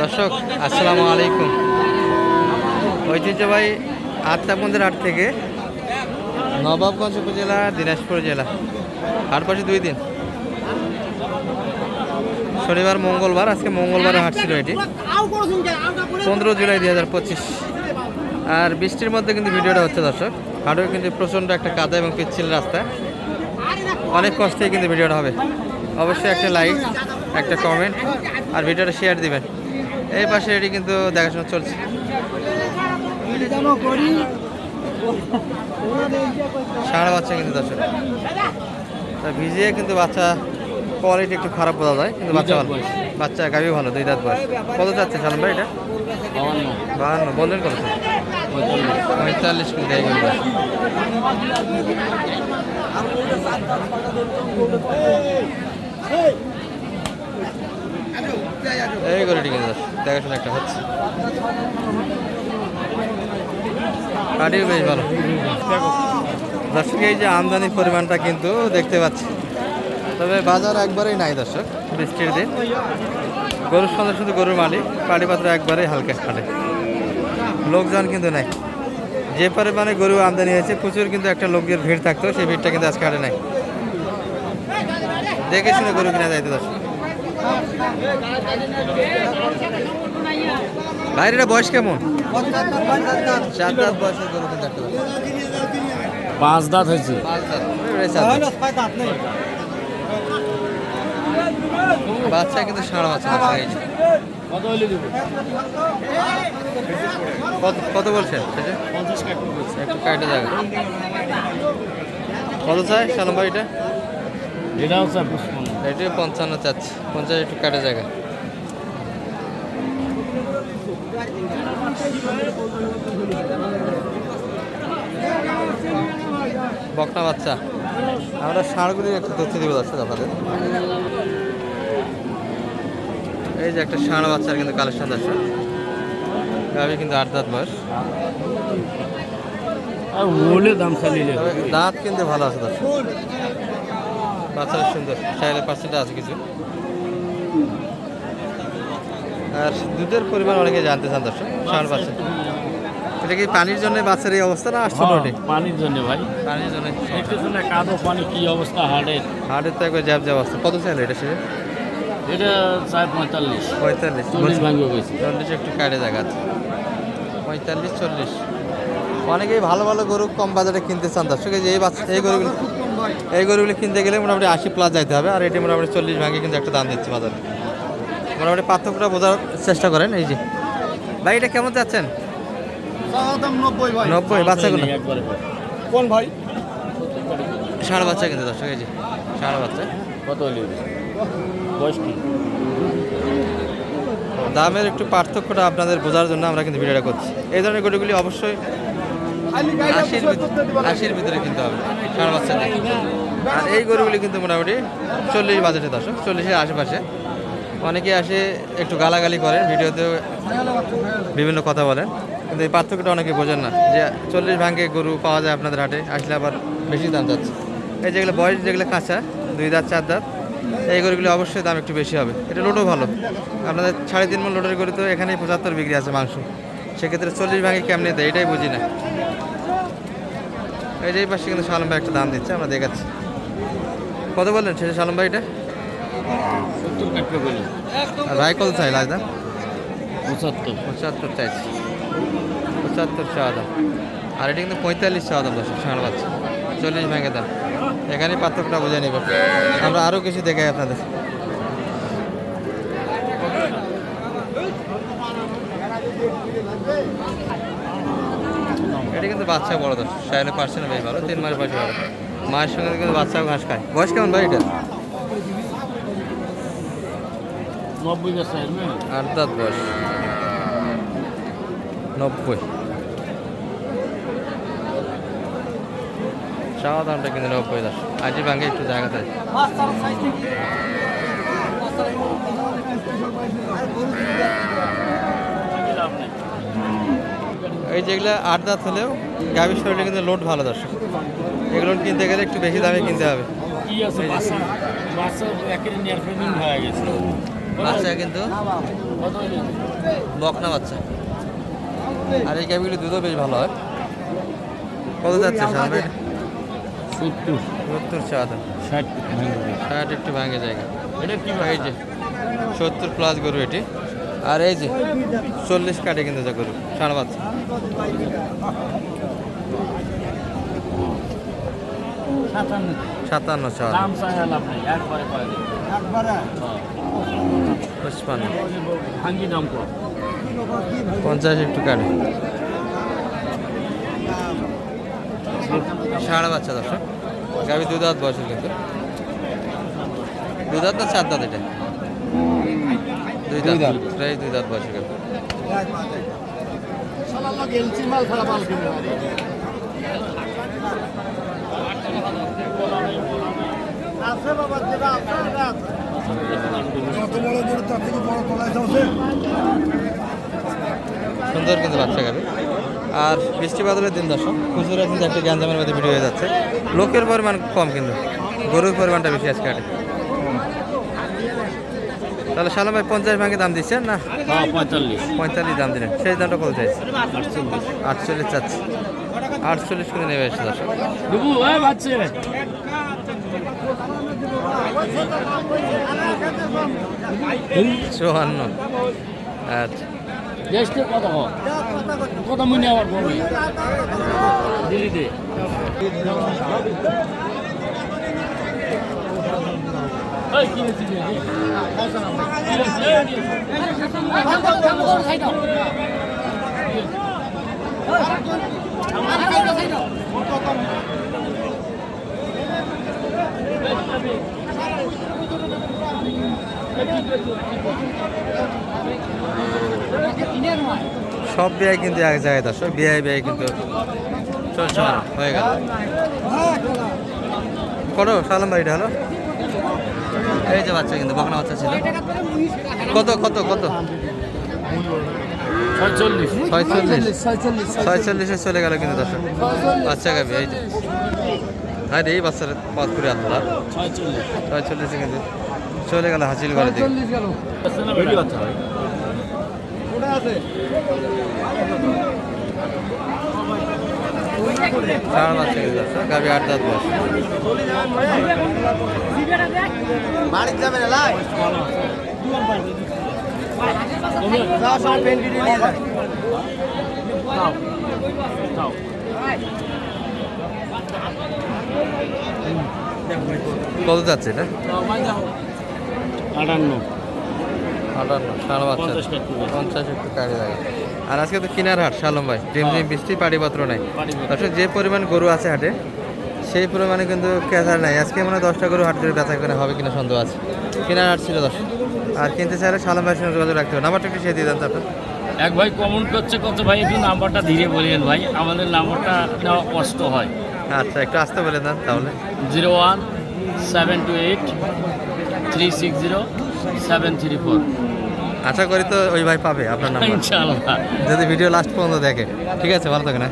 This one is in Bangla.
দর্শক, আসসালামু আলাইকুম। ঐতিহ্যবাহী আত্মাবন্দের হাট থেকে নবাবগঞ্জ উপজেলা, দিনাজপুর জেলা। হাট বসে দুই দিন। শনিবার, মঙ্গলবার, আজকে মঙ্গলবারে হাট ছিল এটি। পনেরো জুলাই দুই হাজার পঁচিশ। আর বৃষ্টির মধ্যে কিন্তু ভিডিওটা হচ্ছে দর্শক, হাটও কিন্তু প্রচণ্ড একটা কাদা এবং পিচ্ছিল রাস্তা। অনেক কষ্টে কিন্তু ভিডিওটা হবে। অবশ্যই একটা লাইক একটা কমেন্ট আর ভিডিওটা শেয়ার দিবেন এই পাশে এটি কিন্তু দেখাশোনা চলছে সারা বাচ্চা কিন্তু দর্শক তা ভিজিয়ে কিন্তু বাচ্চা কোয়ালিটি একটু খারাপ বোঝা যায় কিন্তু বাচ্চা ভালো বাচ্চা গাভি ভালো দুই দাঁত বয়স কত চাচ্ছে সালাম ভাই এটা বাহান্ন বললেন কত পঁয়তাল্লিশ কিন্তু এই। এই গরুটি কিন্তু দেখাশোনা একটা হচ্ছে। কাটিও বেশ ভালো। দর্শক, এই যে আমদানির পরিমাণটা কিন্তু দেখতে পাচ্ছি। তবে বাজার একবারেই নাই দর্শক, বৃষ্টির দিন। গরুর সঙ্গে শুধু গরুর মালিক পাটি পাত্র একবারেই হালকা খাটে। লোকজন কিন্তু নাই। যে পরিমাণে গরু আমদানি হয়েছে, প্রচুর কিন্তু একটা লোকের ভিড় থাকতো, সেই ভিড়টা কিন্তু আজকে হাটে নাই। দেখে শুনে গরু কিনা যাইতে দর্শক। বাইরেটা বয়স কেমন? দাঁত পাঁচ দাঁত। হয়েছে। বাচ্চা কিন্তু বাচ্চা দর্শক, কত বলছেন একটু কাটে যাবে। কত চাই সালাম ভাই এটা? এটা হচ্ছে পুষ্পন এটি পঞ্চান্ন চাচ্ছি। পঞ্চাশ একটু কাটে জায়গা। বকনা বাচ্চা। আমরা ষাঁড়গুলির একটু তথ্য দিব দর্শক আপনাদের। এই যে একটা ষাঁড় বাচ্চার কিন্তু কালেকশন দর্শক। গাভি কিন্তু আট দাঁত বয়স। আর মূলে দাম চালিয়ে দাঁত কিন্তু ভালো আছে দর্শক। বাচ্চাটা সুন্দর চাইলে পার্সেন্ট আছে কিছু। আর দুধের পরিমাণ অনেকে জানতে চান দর্শক ষাট পার্সেন্ট এটা কি পানির জন্য বাচ্চার এই অবস্থা না আসছে পানির জন্য ভাই। পানির জন্য। কাদো পানি কি অবস্থা হাটের হাটের তো একবার জ্যাব জ্যাব অবস্থা। কত চাইলে এটা সে এটা চার পঁয়তাল্লিশ। পঁয়তাল্লিশ চল্লিশ ভাঙবে গেছে। চল্লিশ একটু কাটে জায়গা আছে। পঁয়তাল্লিশ চল্লিশ। অনেকেই ভালো ভালো গরু কম বাজারে কিনতে চান দর্শক এই বাচ্চা এই গরুগুলো এই গরুগুলো কিনতে গেলে মোটামুটি আশি প্লাস যাইতে হবে আর এটি মোটামুটি চল্লিশ ভাঙে কিন্তু একটা দাম দিচ্ছে বাজারে। মোটামুটি পার্থক্যটা বোঝার চেষ্টা করেন এই যে। ভাই এটা কেমন যাচ্ছেন নব্বই বাচ্চাগুলো? কোন ভাই? ষাঁড় বাচ্চা কিন্তু দর্শক এই যে ষাঁড় বাচ্চা। কত দামের একটু পার্থক্যটা আপনাদের বোঝার জন্য আমরা কিন্তু ভিডিওটা করছি। এই ধরনের গরুগুলি অবশ্যই আশির ভিতরে আশির ভিতরে কিনতে হবে ষাঁড় বাচ্চা আর এই গরুগুলি কিন্তু মোটামুটি চল্লিশ বাজেটে দর্শক চল্লিশের আশেপাশে। অনেকে আসে একটু গালাগালি করেন ভিডিওতে বিভিন্ন কথা বলেন কিন্তু এই পার্থক্যটা অনেকে বোঝেন না যে চল্লিশ ভাঙ্গে গরু পাওয়া যায় আপনাদের হাটে আসলে আবার বেশি দাম যাচ্ছে। এই যেগুলো বয়স যেগুলো কাঁচা দুই দাঁত চার দাঁত এই গরুগুলি অবশ্যই দাম একটু বেশি হবে। এটা লোডও ভালো। আপনাদের সাড়ে তিন মন লোডের গরু তো এখানেই পঁচাত্তর বিক্রি আছে মাংস। সেক্ষেত্রে চল্লিশ ভাঙে কেমনি দেয়? এটাই বুঝি না। এই যে পাশে কিন্তু সালম ভাই একটা দাম দিচ্ছে আমরা দেখাচ্ছি। কত বললেন শেষে সালম ভাই এটা আর ভাই কত চাই লাজ দাম? পঁচাত্তর। পঁচাত্তর চাইছে। পঁচাত্তর চাওয়া দাম। আর এটা কিন্তু পঁয়তাল্লিশ চাওয়া দাম দশ ষাঁড় বাচ্চা চল্লিশ ভেঙে দাম। এখানে পার্থক্যটা বুঝে নেবেন আমরা আরও কিছু দেখাই আপনাদের। এটা কিন্তু বাচ্চা বড় দশ সাইলে পার্সেন্ট বেশ ভালো তিন মাস বয়স ভালো মায়ের সঙ্গে কিন্তু বাচ্চাও ঘাস খায়। বয়স কেমন ভাই এটা আট দাঁত বয়স? নব্বই। চাওয়া দামটা কিন্তু নব্বই দাস আজই ভাঙে একটু জায়গা জায়গাতে এই যেগুলো আট দাঁত হলেও গাভীর শরীরে কিন্তু লোড ভালো দর্শক। এগুলো কিনতে গেলে একটু বেশি দামে কিনতে হবে। কি বাচ্চা হয়ে কিন্তু? বকনা বাচ্চা। আর এই গাভিগুলি দুধও বেশ ভালো হয়। কত যাচ্ছে সামনে সত্তর। সত্তর চাঁদ ষাট ষাট একটু ভাঙে জায়গা এটা কি এই যে সত্তর প্লাস গরু এটি। আর এই যে চল্লিশ কাটে কিন্তু যা গরু ষাঁড় বাচ্চা। সাতান্ন দিই হ্যাঁ। পঞ্চাশ একটু কাটে। ষাঁড় বাচ্চা দর্শক গাভি দু দাঁত বয়সের কিন্তু দু না চার দাঁত এটা? দুই দাঁত প্রায় দুই দাঁত বয়সের গাভি সুন্দর কিন্তু বাচ্চা গাবি আর বৃষ্টি বাদলের দিন দর্শক খুচরা কিন্তু একটা গ্যাঞ্জামের মধ্যে ভিডিও হয়ে যাচ্ছে। লোকের পরিমাণ কম কিন্তু গরুর পরিমাণটা বেশি আজকে তাহলে সালাম ভাই পঞ্চাশ ভাঙে দাম দিচ্ছেন না? হ্যাঁ পঁয়তাল্লিশ। পঁয়তাল্লিশ দাম দিলেন। সেই দামটা কত চাইছে? আটচল্লিশ চাচ্ছে। আটচল্লিশ করে নেবে এসে দর্শক। চুয়ান্ন। আচ্ছা হয় মনে বলবি সব বিয়ে কিন্তু এক জায়গায় দর্শক বিয়ে বিয়ে কিন্তু চলছে। হয়ে গেল। করো, সালাম এটা হলো। এই যে বাচ্চা কিন্তু বকনা বাচ্চা ছিল। কত কত কত? ছয়চল্লিশ। ছয়চল্লিশ। ছয়চল্লিশে চলে গেল কিন্তু দর্শক। বাচ্চা গাবি এই যে। আরে এই বাচ্চার পাত করে আল্লাহ ছয়চল্লিশ কিন্তু চলে গেল হাসিল করে দিকে। বাচ্চা গাবি আট দাঁত খাও কত যাচ্ছে এটা? আটান্ন। আটান্ন সাড়ে পঞ্চাশ পঞ্চাশ একটু কাজে লাগে। আর আজকে তো কিনার হাট শালম ভাই। ডিম ডিম বৃষ্টি পাড়িপত্র নাই। পাটিপত্র। দর্শক যে পরিমাণ গরু আছে হাটে সেই পরিমাণে কিন্তু কেঁচার নাই। আজকে মনে হয় দশটা গরু হাট করে বেচা কেনা হবে কিনা সন্দেহ আছে। কেনার হাট ছিল দশ। আর কিনতে চাইলে শালম ভাইয়ের সঙ্গে যোগাযোগ রাখতে হবে। নাম্বারটা একটু সে দিয়ে দেন আপনার এক ভাই কমেন্ট করছে কত ভাই একটু নাম্বারটা ধীরে বলিয়েন ভাই। আমাদের নাম্বারটা নেওয়া কষ্ট হয়। আচ্ছা একটু আসতে বলে দেন তাহলে। Zero one seven two eight three six zero seven three four. আশা করি তো ওই ভাই পাবে আপনার নাম্বার। ইনশাআল্লাহ। যদি ভিডিও লাস্ট পর্যন্ত দেখে। ঠিক আছে ভালো থাকে না